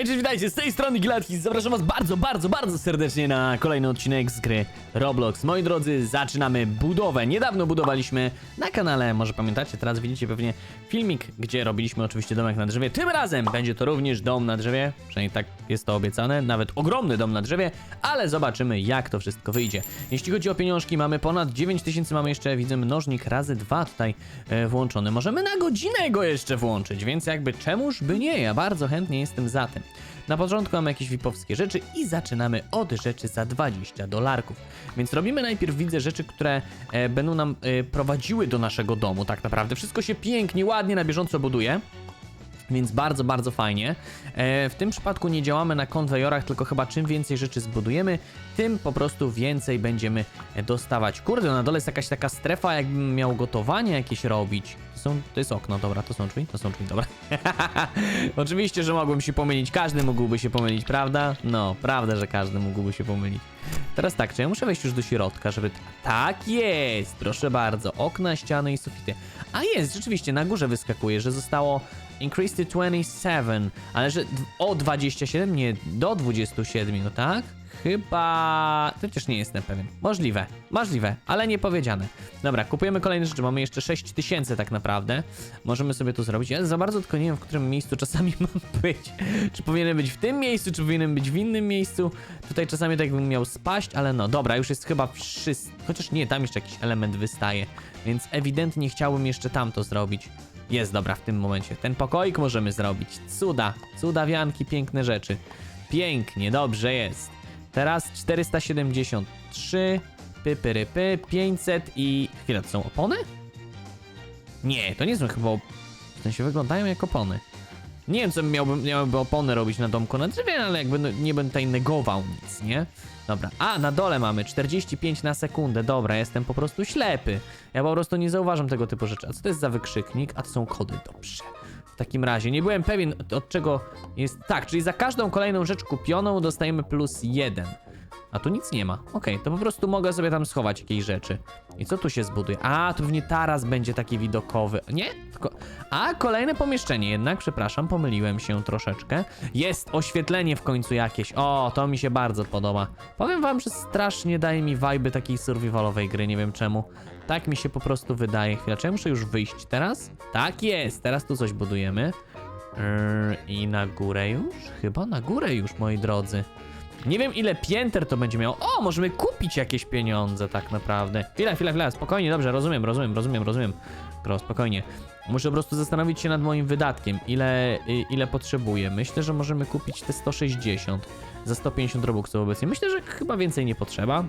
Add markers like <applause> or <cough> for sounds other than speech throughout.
Hej, cześć, witajcie, z tej strony Gilatki, zapraszam was bardzo, bardzo, bardzo serdecznie na kolejny odcinek z gry Roblox. Moi drodzy, zaczynamy budowę. Niedawno budowaliśmy na kanale, może pamiętacie, teraz widzicie pewnie filmik, gdzie robiliśmy oczywiście domek na drzewie. Tym razem będzie to również dom na drzewie, przynajmniej tak jest to obiecane, nawet ogromny dom na drzewie, ale zobaczymy jak to wszystko wyjdzie. Jeśli chodzi o pieniążki, mamy ponad 9000, mamy jeszcze, widzę, mnożnik razy dwa tutaj e, włączony. Możemy na godzinę go jeszcze włączyć, więc jakby czemuż by nie, ja bardzo chętnie jestem za tym. Na początku mamy jakieś wipowskie rzeczy i zaczynamy od rzeczy za 20 dolarków. Więc robimy najpierw, widzę, rzeczy, które e, będą nam e, prowadziły do naszego domu tak naprawdę. Wszystko się pięknie, ładnie, na bieżąco buduje. Więc bardzo, bardzo fajnie. E, w tym przypadku nie działamy na konwejorach, tylko chyba czym więcej rzeczy zbudujemy, tym po prostu więcej będziemy dostawać. Kurde, na dole jest jakaś taka strefa, jakbym miał gotowanie jakieś robić. To, są, to jest okno, dobra, to są drzwi, to są drzwi, dobra. <laughs> Oczywiście, że mogłem się pomylić, każdy mógłby się pomylić, prawda? No, prawda, że każdy mógłby się pomylić. Teraz tak, czy ja muszę wejść już do środka, żeby... Tak jest, proszę bardzo, okna, ściany i sufity. A jest, rzeczywiście, na górze wyskakuje, że zostało increased to 27, ale że o 27, nie, do 27, no tak? Chyba... Chociaż nie jestem pewien. Możliwe, możliwe, ale nie powiedziane. Dobra, kupujemy kolejne rzeczy, mamy jeszcze 6000 tak naprawdę. Możemy sobie to zrobić. Ja za bardzo tylko nie wiem, w którym miejscu czasami <laughs> mam być. Czy powinienem być w tym miejscu, czy powinienem być w innym miejscu. Tutaj czasami tak bym miał spaść, ale no, dobra, już jest chyba wszystko. Chociaż nie, tam jeszcze jakiś element wystaje, więc ewidentnie chciałbym jeszcze tamto zrobić. Jest, dobra, w tym momencie. Ten pokoik możemy zrobić. Cuda, cudawianki, piękne rzeczy. Pięknie, dobrze jest. Teraz 473, pypyrypy, 500 i... Chwila, to są opony? Nie, to nie są chyba... W sensie wyglądają jak opony. Nie wiem, co miałbym, miałbym opony robić na domku na drzewie, ale jakby no, nie będę tutaj negował nic, nie? Dobra, a na dole mamy 45 na sekundę, dobra, jestem po prostu ślepy. Ja po prostu nie zauważam tego typu rzeczy. A co to jest za wykrzyknik? A to są kody, dobrze. W takim razie, nie byłem pewien od, czego jest... Tak, czyli za każdą kolejną rzecz kupioną dostajemy plus jeden. A tu nic nie ma. Okej, to po prostu mogę sobie tam schować jakieś rzeczy. I co tu się zbuduje? A, tu pewnie taras będzie taki widokowy. Nie? Tylko... A, kolejne pomieszczenie jednak, przepraszam, pomyliłem się troszeczkę. Jest oświetlenie w końcu jakieś. O, to mi się bardzo podoba. Powiem wam, że strasznie daje mi vibe takiej survivalowej gry, nie wiem czemu. Tak mi się po prostu wydaje. Chwila, czy ja muszę już wyjść teraz? Tak jest, teraz tu coś budujemy. Yy, I na górę już? Chyba na górę już, moi drodzy. Nie wiem ile pięter to będzie miało. O, możemy kupić jakieś pieniądze tak naprawdę. Chwila, chwila, chwila, spokojnie, dobrze, rozumiem, rozumiem, rozumiem, rozumiem. Gro, spokojnie. Muszę po prostu zastanowić się nad moim wydatkiem, ile, y, ile potrzebuję. Myślę, że możemy kupić te 160 za 150 robuxów obecnie. Myślę, że chyba więcej nie potrzeba.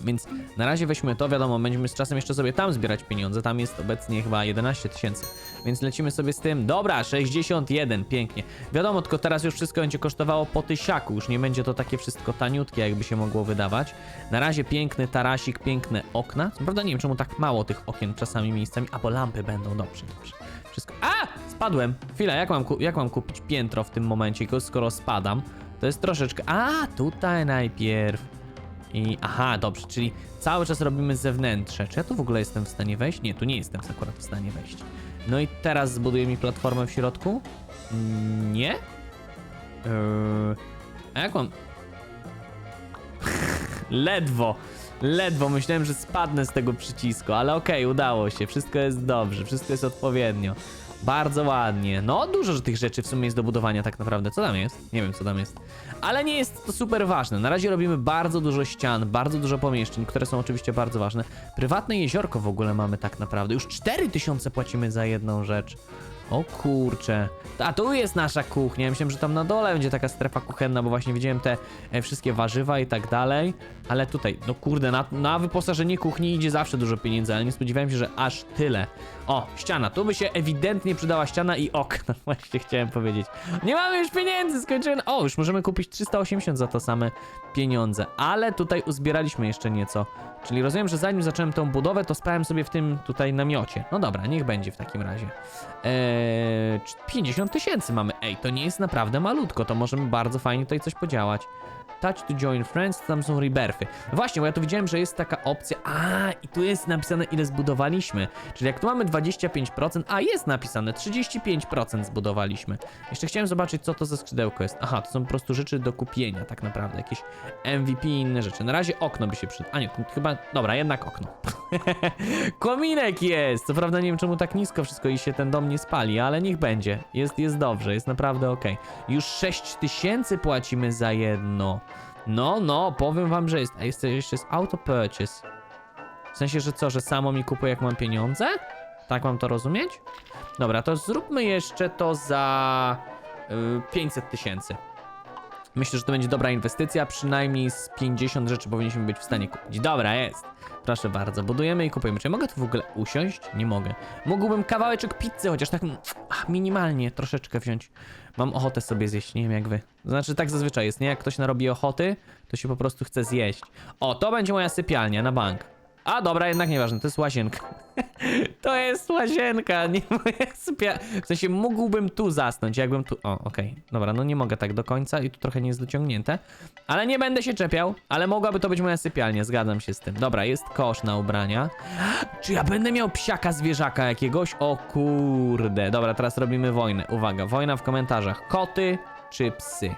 Więc na razie weźmy to, wiadomo, będziemy z czasem jeszcze sobie tam zbierać pieniądze. Tam jest obecnie chyba 11 tysięcy. Więc lecimy sobie z tym. Dobra, 61, pięknie. Wiadomo, tylko teraz już wszystko będzie kosztowało po tysiaku. Już nie będzie to takie wszystko taniutkie, jakby się mogło wydawać. Na razie piękny tarasik, piękne okna. Co prawda nie wiem, czemu tak mało tych okien czasami miejscami. A, bo lampy będą, dobrze, dobrze. Wszystko. A! Spadłem! Chwila, jak mam, jak mam kupić piętro w tym momencie, skoro spadam? To jest troszeczkę. A, tutaj najpierw. I aha, dobrze, czyli cały czas robimy zewnętrze. Czy ja tu w ogóle jestem w stanie wejść? Nie, tu nie jestem akurat w stanie wejść. No i teraz zbuduję mi platformę w środku? Mm, Nie? Eee, a jak mam... <laughs> ledwo, ledwo. Myślałem, że spadnę z tego przycisku, ale okej, udało się. Wszystko jest dobrze, wszystko jest odpowiednio. Bardzo ładnie. No, dużo tych rzeczy w sumie jest do budowania tak naprawdę. Co tam jest? Nie wiem, co tam jest. Ale nie jest to super ważne. Na razie robimy bardzo dużo ścian, bardzo dużo pomieszczeń, które są oczywiście bardzo ważne. Prywatne jeziorko w ogóle mamy tak naprawdę. Już 4000 płacimy za jedną rzecz. O kurcze. A tu jest nasza kuchnia. Myślałem, że tam na dole będzie taka strefa kuchenna, bo właśnie widziałem te e, wszystkie warzywa i tak dalej. Ale tutaj, no kurde, na, na wyposażenie kuchni idzie zawsze dużo pieniędzy, ale nie spodziewałem się, że aż tyle. O, ściana. Tu by się ewidentnie przydała ściana i okna. <laughs> Właśnie chciałem powiedzieć. Nie mamy już pieniędzy, skończyłem. O, już możemy kupić 380 za to same pieniądze. Ale tutaj uzbieraliśmy jeszcze nieco. Czyli rozumiem, że zanim zacząłem tą budowę, to spałem sobie w tym tutaj namiocie. No dobra, niech będzie w takim razie. Eee, 50 tysięcy mamy. Ej, to nie jest naprawdę malutko, to możemy bardzo fajnie tutaj coś podziałać. Touch to join friends, tam są rebirthy. Właśnie, bo ja tu widziałem, że jest taka opcja. A, i tu jest napisane, ile zbudowaliśmy. Czyli jak tu mamy 25%, a jest napisane 35% zbudowaliśmy. Jeszcze chciałem zobaczyć, co to za skrzydełko jest. Aha, to są po prostu rzeczy do kupienia, tak naprawdę. Jakieś MVP i inne rzeczy. Na razie okno by się przydało. A nie, chyba. Dobra, jednak okno. <laughs> Kominek jest! Co prawda nie wiem czemu tak nisko wszystko i się ten dom nie spali, ale niech będzie. Jest, jest dobrze, jest naprawdę ok. Już 6 tysięcy płacimy za jedno. No, no, powiem wam, że jest. A jest jeszcze jest auto purchase. W sensie, że co, że samo mi kupuje jak mam pieniądze? Tak mam to rozumieć? Dobra, to zróbmy jeszcze to za y, 500 tysięcy. Myślę, że to będzie dobra inwestycja, przynajmniej z 50 rzeczy powinniśmy być w stanie kupić. Dobra, jest. Proszę bardzo, budujemy i kupujemy. Czy ja mogę tu w ogóle usiąść? Nie mogę. Mógłbym kawałeczek pizzy, chociaż tak ach, minimalnie, troszeczkę wziąć. Mam ochotę sobie zjeść, nie wiem jak wy. Znaczy tak zazwyczaj jest, nie? Jak ktoś narobi ochoty, to się po prostu chce zjeść. O, to będzie moja sypialnia na bank. A dobra, jednak nieważne, to jest łazienka. <laughs> To jest łazienka, <laughs> nie moja sypia... W sensie mógłbym tu zasnąć, jakbym tu... O, okej. Dobra, no nie mogę tak do końca i tu trochę nie jest dociągnięte. Ale nie będę się czepiał, ale mogłaby to być moja sypialnia, zgadzam się z tym. Dobra, jest kosz na ubrania. <gasps> Czy ja będę miał psiaka zwierzaka jakiegoś? O kurde. Dobra, teraz robimy wojnę. Uwaga, wojna w komentarzach. Koty czy psy?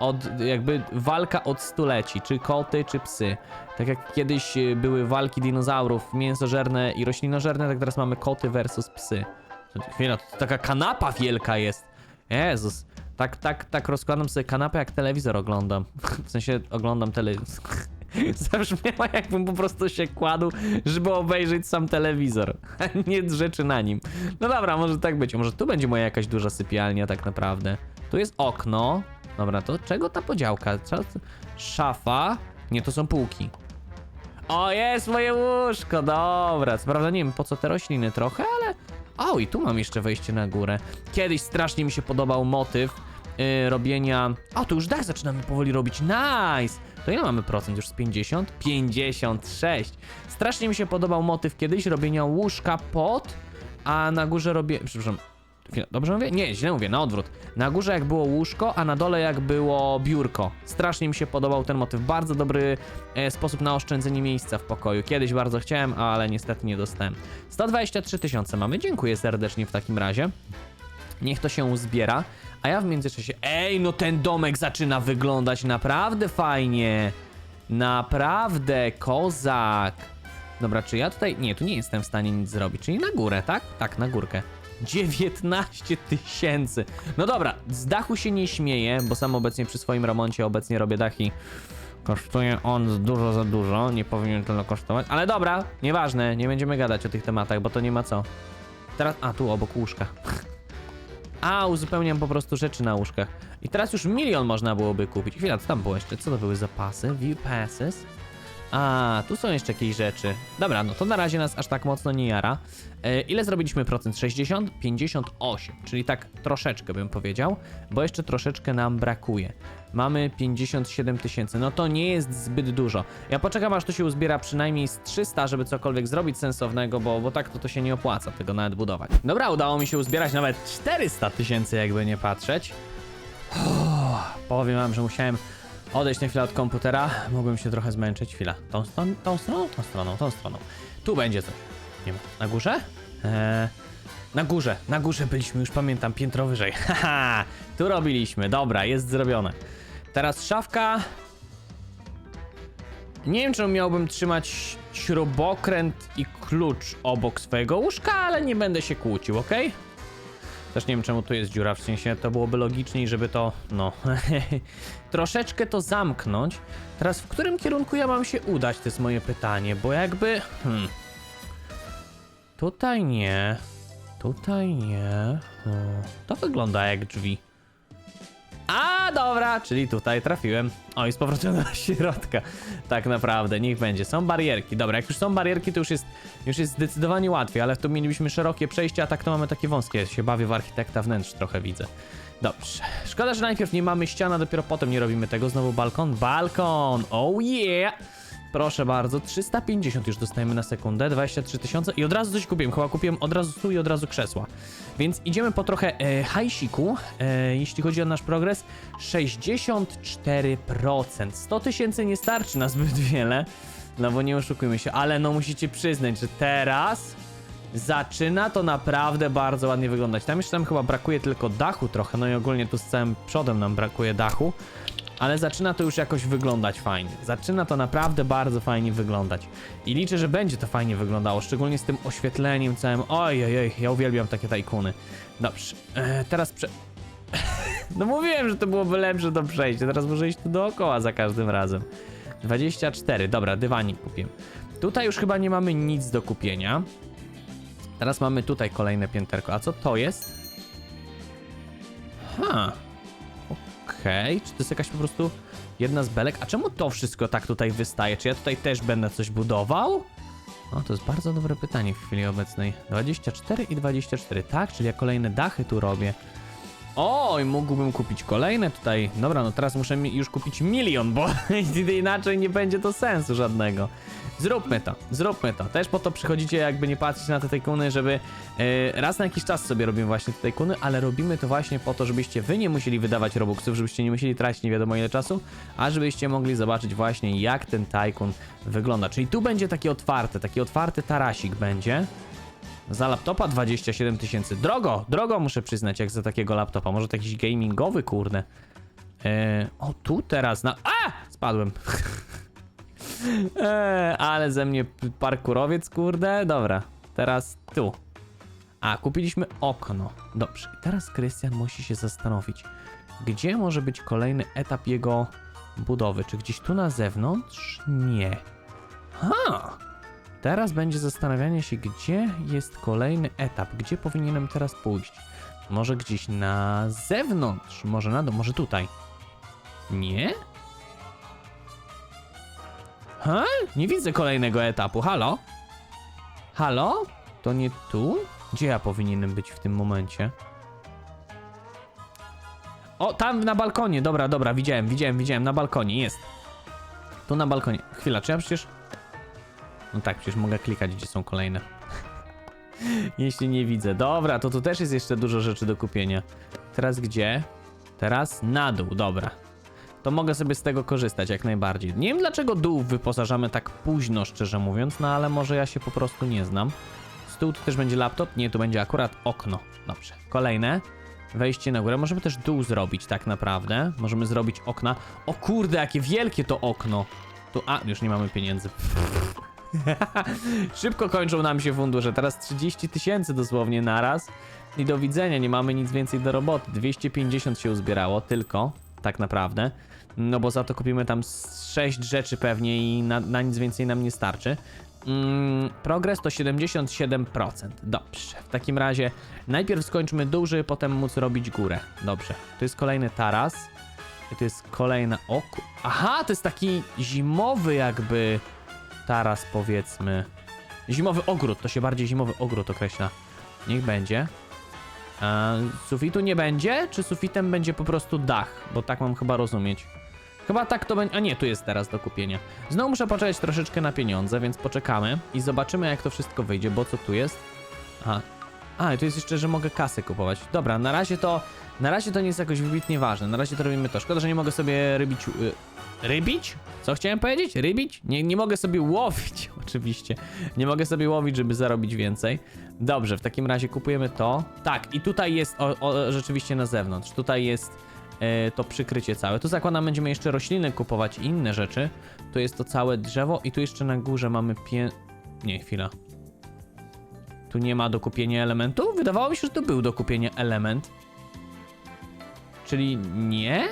Od jakby walka od stuleci, czy koty, czy psy. Tak jak kiedyś y, były walki dinozaurów mięsożerne i roślinożerne, tak teraz mamy koty versus psy. Chwila, to taka kanapa wielka jest. Jezus. Tak, tak, tak rozkładam sobie kanapę, jak telewizor oglądam. <laughs> W sensie oglądam telewizor. <laughs> Zabrzmiała jakbym po prostu się kładł, żeby obejrzeć sam telewizor, a nie rzeczy na nim. No dobra, może tak być. Może tu będzie moja jakaś duża sypialnia tak naprawdę. Tu jest okno. Dobra, to czego ta podziałka? Co? Szafa? Nie, to są półki. O, jest moje łóżko, dobra. Co nie wiem po co te rośliny trochę, ale... O, i tu mam jeszcze wejście na górę. Kiedyś strasznie mi się podobał motyw yy, robienia... O, tu już dach zaczynamy powoli robić. Nice! To ile mamy procent? Już z 50? 56. Strasznie mi się podobał motyw kiedyś robienia łóżka pod, a na górze robię... Przepraszam, Dobrze mówię? Nie, źle mówię, na odwrót. Na górze jak było łóżko, a na dole jak było biurko. Strasznie mi się podobał ten motyw. Bardzo dobry e, sposób na oszczędzenie miejsca w pokoju. Kiedyś bardzo chciałem, ale niestety nie dostałem. 123 tysiące mamy. Dziękuję serdecznie w takim razie. Niech to się uzbiera. A ja w międzyczasie. Ej, no ten domek zaczyna wyglądać naprawdę fajnie. Naprawdę, kozak. Dobra, czy ja tutaj. Nie, tu nie jestem w stanie nic zrobić. Czyli na górę, tak? Tak, na górkę. 19 tysięcy. No dobra, z dachu się nie śmieję, bo sam obecnie przy swoim remoncie obecnie robię dachy. Kosztuje on dużo za dużo, nie powinien tyle kosztować. Ale dobra, nieważne, nie będziemy gadać o tych tematach, bo to nie ma co. Teraz, a tu obok łóżka. A, uzupełniam po prostu rzeczy na łóżkach. I teraz już milion można byłoby kupić. Chwila, co tam było jeszcze? Co to były zapasy? View passes? A, tu są jeszcze jakieś rzeczy. Dobra, no to na razie nas aż tak mocno nie jara. E, ile zrobiliśmy procent? 60? 58, czyli tak troszeczkę bym powiedział, bo jeszcze troszeczkę nam brakuje. Mamy 57 tysięcy, no to nie jest zbyt dużo. Ja poczekam aż to się uzbiera przynajmniej z 300, żeby cokolwiek zrobić sensownego, bo, bo tak to, to się nie opłaca tego nawet budować. Dobra, udało mi się uzbierać nawet 400 tysięcy, jakby nie patrzeć. Uff, powiem wam, że musiałem odejść na chwilę od komputera. Mogłem się trochę zmęczyć. Chwila. Tą, stron, tą stroną, tą stroną, tą stroną. Tu będzie coś. Nie ma. Na górze? Eee, na górze, na górze byliśmy, już pamiętam, piętro wyżej. <laughs> Haha, tu robiliśmy. Dobra, jest zrobione. Teraz szafka. Nie wiem, czy miałbym trzymać śrubokręt i klucz obok swojego łóżka, ale nie będę się kłócił, ok? Też nie wiem, czemu tu jest dziura, w sensie to byłoby logiczniej, żeby to, no, <laughs> troszeczkę to zamknąć. Teraz w którym kierunku ja mam się udać, to jest moje pytanie, bo jakby, hmm, tutaj nie, tutaj nie, to wygląda jak drzwi. Dobra, czyli tutaj trafiłem. O, i z powrotem do środka. Tak naprawdę, niech będzie. Są barierki. Dobra, jak już są barierki, to już jest, już jest zdecydowanie łatwiej, ale tu mielibyśmy szerokie przejście, a tak to mamy takie wąskie. Ja się bawię w architekta wnętrz trochę widzę. Dobrze. Szkoda, że najpierw nie mamy ściana, dopiero potem nie robimy tego. Znowu balkon. Balkon! Oh yeah! Proszę bardzo, 350 już dostajemy na sekundę, 23 tysiące i od razu coś kupiłem, chyba kupiłem od razu stół i od razu krzesła. Więc idziemy po trochę e, hajsiku, e, jeśli chodzi o nasz progres, 64%. 100 tysięcy nie starczy na zbyt wiele, no bo nie oszukujmy się, ale no musicie przyznać, że teraz zaczyna to naprawdę bardzo ładnie wyglądać. Tam jeszcze nam chyba brakuje tylko dachu trochę, no i ogólnie tu z całym przodem nam brakuje dachu. Ale zaczyna to już jakoś wyglądać fajnie. Zaczyna to naprawdę bardzo fajnie wyglądać. I liczę, że będzie to fajnie wyglądało, szczególnie z tym oświetleniem całym. Oj, oj, ja uwielbiam takie tajkuny. Dobrze, e, teraz prze... <laughs> no mówiłem, że to byłoby lepsze do przejścia, teraz muszę iść tu dookoła za każdym razem. 24, dobra, dywanik kupię. Tutaj już chyba nie mamy nic do kupienia. Teraz mamy tutaj kolejne pięterko. A co to jest? Ha. Okej, czy to jest jakaś po prostu jedna z belek? A czemu to wszystko tak tutaj wystaje? Czy ja tutaj też będę coś budował? No, to jest bardzo dobre pytanie w chwili obecnej. 24 i 24, tak? Czyli ja kolejne dachy tu robię. Oj, mógłbym kupić kolejne tutaj. Dobra, no teraz muszę już kupić milion, bo <laughs> inaczej nie będzie to sensu żadnego. Zróbmy to, zróbmy to. Też po to przychodzicie jakby nie patrzeć na te tajkuny, żeby e, raz na jakiś czas sobie robimy właśnie te tajkuny, ale robimy to właśnie po to, żebyście wy nie musieli wydawać robuxów, żebyście nie musieli tracić nie wiadomo ile czasu, a żebyście mogli zobaczyć właśnie jak ten tajkun wygląda. Czyli tu będzie taki otwarty, taki otwarty tarasik będzie. Za laptopa 27 tysięcy. Drogo, drogo muszę przyznać, jak za takiego laptopa. Może to jakiś gamingowy, kurde. Eee, o, tu teraz na... A! Spadłem. eee, <laughs> ale ze mnie parkurowiec, kurde. Dobra, teraz tu. A, kupiliśmy okno. Dobrze, teraz Krystian musi się zastanowić, gdzie może być kolejny etap jego budowy. Czy gdzieś tu na zewnątrz? Nie. Ha! Teraz będzie zastanawianie się, gdzie jest kolejny etap, gdzie powinienem teraz pójść. Może gdzieś na zewnątrz, może na dół, może tutaj. Nie? Ha? Nie widzę kolejnego etapu. Halo? Halo? To nie tu? Gdzie ja powinienem być w tym momencie? O, tam na balkonie. Dobra, dobra, widziałem, widziałem, widziałem. Na balkonie jest. Tu na balkonie. Chwila, czy ja przecież. No tak, przecież mogę klikać, gdzie są kolejne. <laughs> Jeśli nie widzę. Dobra, to tu też jest jeszcze dużo rzeczy do kupienia. Teraz gdzie? Teraz na dół, dobra. To mogę sobie z tego korzystać jak najbardziej. Nie wiem dlaczego dół wyposażamy tak późno, szczerze mówiąc, no ale może ja się po prostu nie znam. Stół tu też będzie laptop? Nie, tu będzie akurat okno. Dobrze. Kolejne. Wejście na górę. Możemy też dół zrobić tak naprawdę. Możemy zrobić okna. O kurde, jakie wielkie to okno. Tu, a, już nie mamy pieniędzy. <laughs> <laughs> Szybko kończą nam się fundusze. Teraz 30 tysięcy dosłownie naraz. I do widzenia, nie mamy nic więcej do roboty. 250 się uzbierało tylko, tak naprawdę. No bo za to kupimy tam 6 rzeczy pewnie i na, na nic więcej nam nie starczy. Mm, progres to 77%. Dobrze. W takim razie najpierw skończmy żeby potem móc robić górę. Dobrze. To jest kolejny taras. I to jest kolejna oku. Aha, to jest taki zimowy jakby taras powiedzmy. Zimowy ogród, to się bardziej zimowy ogród określa. Niech będzie. A, sufitu nie będzie? Czy sufitem będzie po prostu dach? Bo tak mam chyba rozumieć. Chyba tak to będzie. A nie, tu jest teraz do kupienia. Znowu muszę poczekać troszeczkę na pieniądze, więc poczekamy i zobaczymy, jak to wszystko wyjdzie. Bo co tu jest? Aha. A, i tu jest jeszcze, że mogę kasy kupować. Dobra, na razie to. Na razie to nie jest jakoś wybitnie ważne. Na razie to robimy to. Szkoda, że nie mogę sobie rybić. y, Rybić? Co chciałem powiedzieć? Rybić? Nie, nie mogę sobie łowić, <laughs> oczywiście. Nie mogę sobie łowić, żeby zarobić więcej. Dobrze, w takim razie kupujemy to. Tak, i tutaj jest o, o, rzeczywiście na zewnątrz. Tutaj jest e, to przykrycie całe. Tu zakładam, będziemy jeszcze rośliny kupować i inne rzeczy. Tu jest to całe drzewo i tu jeszcze na górze mamy pię... Nie, chwila. Tu nie ma do kupienia elementu? Wydawało mi się, że tu był do kupienia element. Czyli nie?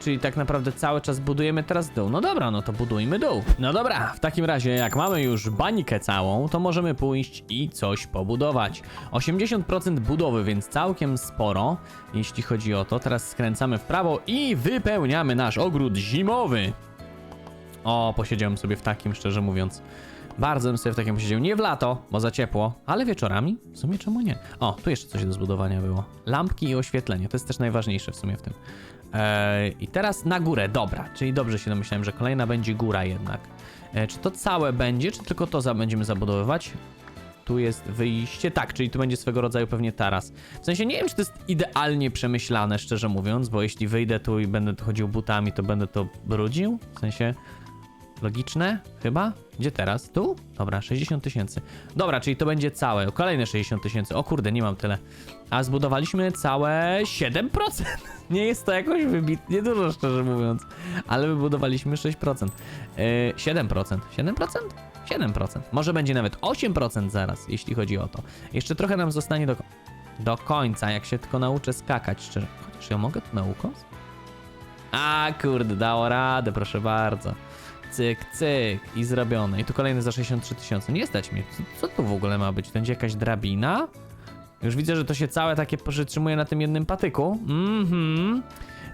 Czyli tak naprawdę cały czas budujemy teraz dół. No dobra, no to budujmy dół. No dobra, w takim razie jak mamy już bańkę całą, to możemy pójść i coś pobudować. 80% budowy, więc całkiem sporo, jeśli chodzi o to. Teraz skręcamy w prawo i wypełniamy nasz ogród zimowy. O, posiedziałem sobie w takim, szczerze mówiąc. Bardzo bym sobie w takim posiedział. Nie w lato, bo za ciepło, ale wieczorami? W sumie czemu nie? O, tu jeszcze coś do zbudowania było. Lampki i oświetlenie, to jest też najważniejsze w sumie w tym. E, I teraz na górę, dobra, czyli dobrze się domyślałem, że kolejna będzie góra jednak. E, czy to całe będzie, czy tylko to za będziemy zabudowywać? Tu jest wyjście, tak, czyli tu będzie swego rodzaju pewnie taras. W sensie nie wiem, czy to jest idealnie przemyślane, szczerze mówiąc, bo jeśli wyjdę tu i będę tu chodził butami, to będę to brudził. W sensie logiczne chyba? Gdzie teraz? Tu? Dobra, 60 tysięcy. Dobra, czyli to będzie całe, kolejne 60 tysięcy. O kurde, nie mam tyle. A zbudowaliśmy całe 7%. <laughs> Nie jest to jakoś wybitnie dużo, szczerze mówiąc. Ale wybudowaliśmy 6%. Yy, 7%. 7%? 7%. Może będzie nawet 8% zaraz, jeśli chodzi o to. Jeszcze trochę nam zostanie do, do końca, jak się tylko nauczę skakać, szczerze. Chociaż ja mogę tu nauką? A kurde, dało radę, proszę bardzo. Cyk, cyk i zrobione. I tu kolejny za 63 tysiące. Nie stać mnie. Co, co tu w ogóle ma być? To będzie jakaś drabina? Już widzę, że to się całe takie przytrzymuje na tym jednym patyku. Mhm.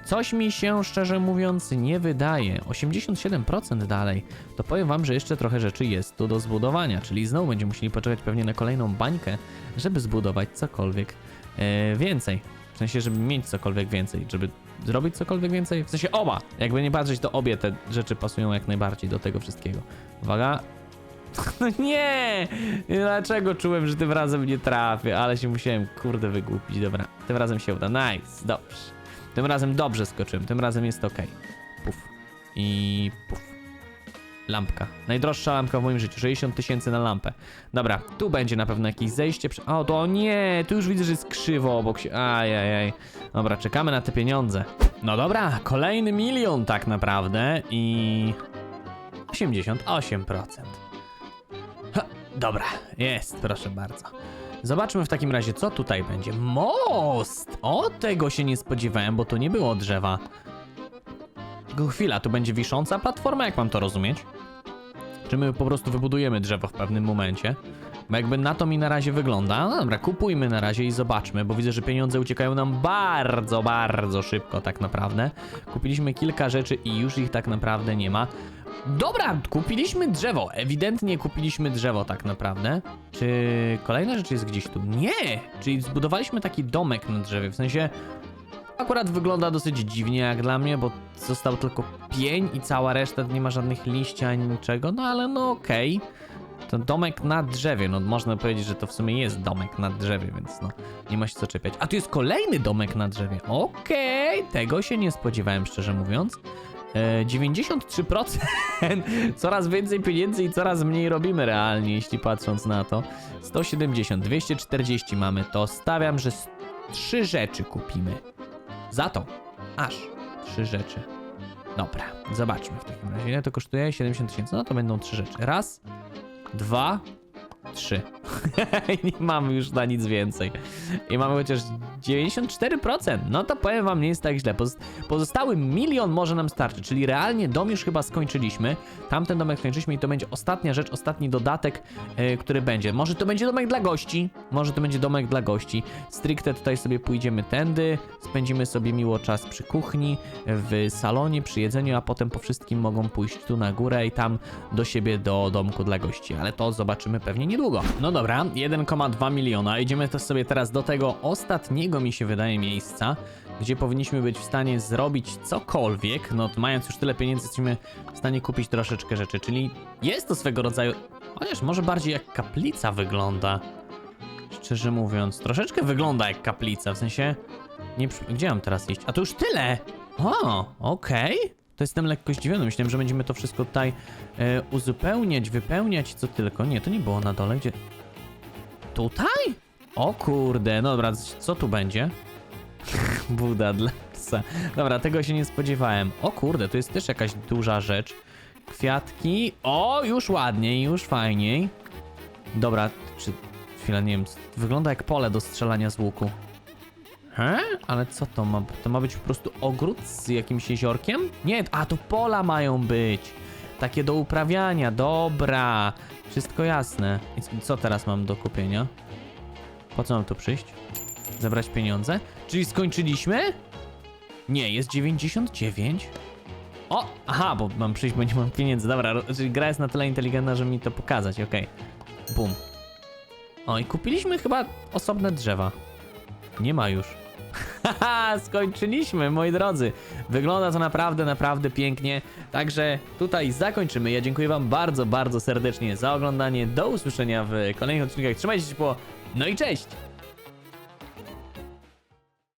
Coś mi się, szczerze mówiąc, nie wydaje. 87% dalej. To powiem wam, że jeszcze trochę rzeczy jest tu do zbudowania, czyli znowu będziemy musieli poczekać pewnie na kolejną bańkę, żeby zbudować cokolwiek e, więcej. Sensie, żeby mieć cokolwiek więcej, żeby zrobić cokolwiek więcej. W sensie oba. Jakby nie patrzeć, to obie te rzeczy pasują jak najbardziej do tego wszystkiego. Uwaga. <laughs> No nie! Dlaczego czułem, że tym razem nie trafię? Ale się musiałem, kurde, wygłupić. Dobra, tym razem się uda. Nice, dobrze. Tym razem dobrze skoczyłem, tym razem jest ok. Puf. I puf. Lampka. Najdroższa lampka w moim życiu. 60 tysięcy na lampę. Dobra, tu będzie na pewno jakieś zejście. przy- O, to nie, tu już widzę, że jest krzywo obok się. Ajajaj. Dobra, czekamy na te pieniądze. No dobra, kolejny milion tak naprawdę i... 88%. Ha, dobra, jest, proszę bardzo. Zobaczmy w takim razie, co tutaj będzie. Most! O, tego się nie spodziewałem, bo to nie było drzewa. Chwila, tu będzie wisząca platforma, jak mam to rozumieć? Czy my po prostu wybudujemy drzewo w pewnym momencie? Bo jakby na to mi na razie wygląda. No dobra, kupujmy na razie i zobaczmy, bo widzę, że pieniądze uciekają nam bardzo, bardzo szybko tak naprawdę. Kupiliśmy kilka rzeczy i już ich tak naprawdę nie ma. Dobra, kupiliśmy drzewo. Ewidentnie kupiliśmy drzewo tak naprawdę. Czy kolejna rzecz jest gdzieś tu? Nie! Czyli zbudowaliśmy taki domek na drzewie, w sensie akurat wygląda dosyć dziwnie jak dla mnie, bo został tylko pień i cała reszta nie ma żadnych liści ani niczego, no ale no okej. To domek na drzewie, no można powiedzieć, że to w sumie jest domek na drzewie, więc no nie ma się co czepiać. A tu jest kolejny domek na drzewie. Okej, tego się nie spodziewałem, szczerze mówiąc. E, 93%. <laughs> coraz więcej pieniędzy i coraz mniej robimy realnie, jeśli patrząc na to. 170, 240 mamy, to stawiam, że trzy rzeczy kupimy. Za to aż trzy rzeczy. Dobra, zobaczmy w takim razie. Ile to kosztuje? 70 tysięcy. No to będą trzy rzeczy. Raz, dwa, trzy. <laughs> I nie mamy już na nic więcej. I mamy chociaż 94%. No to powiem wam, nie jest tak źle. Poz- Pozostały milion może nam starczy, czyli realnie dom już chyba skończyliśmy. Tamten domek skończyliśmy i to będzie ostatnia rzecz, ostatni dodatek, e, który będzie. Może to będzie domek dla gości, może to będzie domek dla gości. Stricte tutaj sobie pójdziemy tędy, spędzimy sobie miło czas przy kuchni, w salonie, przy jedzeniu, a potem po wszystkim mogą pójść tu na górę i tam do siebie do domku dla gości, ale to zobaczymy pewnie niedługo. No dobra, 1,2 miliona. Idziemy to sobie teraz do tego ostatniego, mi się wydaje, miejsca, gdzie powinniśmy być w stanie zrobić cokolwiek. No, mając już tyle pieniędzy, jesteśmy w stanie kupić troszeczkę rzeczy, czyli jest to swego rodzaju, chociaż może bardziej jak kaplica wygląda. Szczerze mówiąc, troszeczkę wygląda jak kaplica, w sensie. Nie, gdzie mam teraz iść? A to już tyle! O, okej. To jestem lekko zdziwiony. Myślałem, że będziemy to wszystko tutaj e, uzupełniać, wypełniać, co tylko. Nie, to nie było na dole. Gdzie? Tutaj? O kurde, no dobra, co tu będzie? <laughs> Buda dla psa. Dobra, tego się nie spodziewałem. O kurde, to jest też jakaś duża rzecz. Kwiatki. O, już ładniej, już fajniej. Dobra, czy... Chwila, nie wiem, wygląda jak pole do strzelania z łuku. He? Ale co to ma? To ma być po prostu ogród z jakimś jeziorkiem? Nie, a to pola mają być. Takie do uprawiania, dobra. Wszystko jasne. I co teraz mam do kupienia? Po co mam tu przyjść? Zabrać pieniądze? Czyli skończyliśmy? Nie, jest 99. O, aha, bo mam przyjść, bo nie mam pieniędzy. Dobra, czyli gra jest na tyle inteligentna, żeby mi to pokazać, okej. Bum. O, i kupiliśmy chyba osobne drzewa. Nie ma już. Haha, <laughs> skończyliśmy, moi drodzy. Wygląda to naprawdę, naprawdę pięknie. Także tutaj zakończymy. Ja dziękuję wam bardzo, bardzo serdecznie za oglądanie. Do usłyszenia w kolejnych odcinkach. Trzymajcie się ciepło. No i cześć!